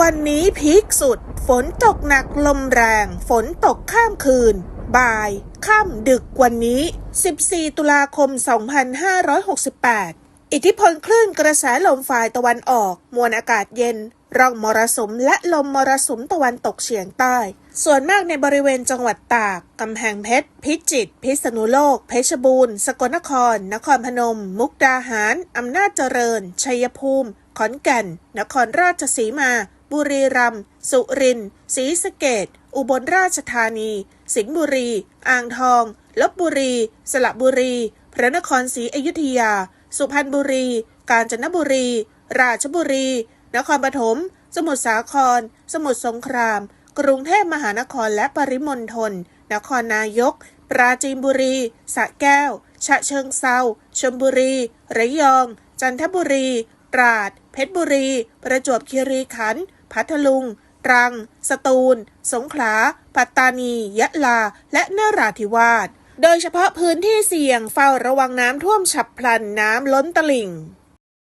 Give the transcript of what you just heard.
วันนี้พีคสุด ฝนตกหนักลมแรง ฝนตกข้ามคืน บ่าย ค่ำดึกวันนี้ 14 ตุลาคม 2568 อิทธิพลคลื่นกระแสลมฝ่ายตะวันออก มวลอากาศเย็น ร่องมรสุมและลมมรสุมตะวันตกเฉียงใต้ ส่วนมากในบริเวณจังหวัดตาก กำแพงเพชร พิจิตร พิษณุโลก เพชรบูรณ์ สกลนคร นครพนม มุกดาหาร อำนาจเจริญ ชัยภูมิ ขอนแก่น นครราชสีมา บุรีรัมย์สุรินทร์ศรีสะเกดอุบลราชธานี สิงห์บุรี อ่างทองลบบุรี สระบุรี พระนครศรีอยุธยา สุพรรณบุรี กาญจนบุรี ราชบุรี นครปฐม สมุทรสาคร สมุทรสงคราม กรุงเทพมหานครและปริมณฑล นครนายก ปราจีนบุรีสระแก้ว ฉะเชิงเซาชลบุรี ระยอง จันทบุรี ตราด เพชรบุรี ประจวบคีรีขันธ์ พัทลุง ตรัง สตูล สงขลา ปัตตานี ยะลา และนราธิวาส โดยเฉพาะพื้นที่เสี่ยงเฝ้าระวังน้ำท่วมฉับพลันน้ำล้นตลิ่ง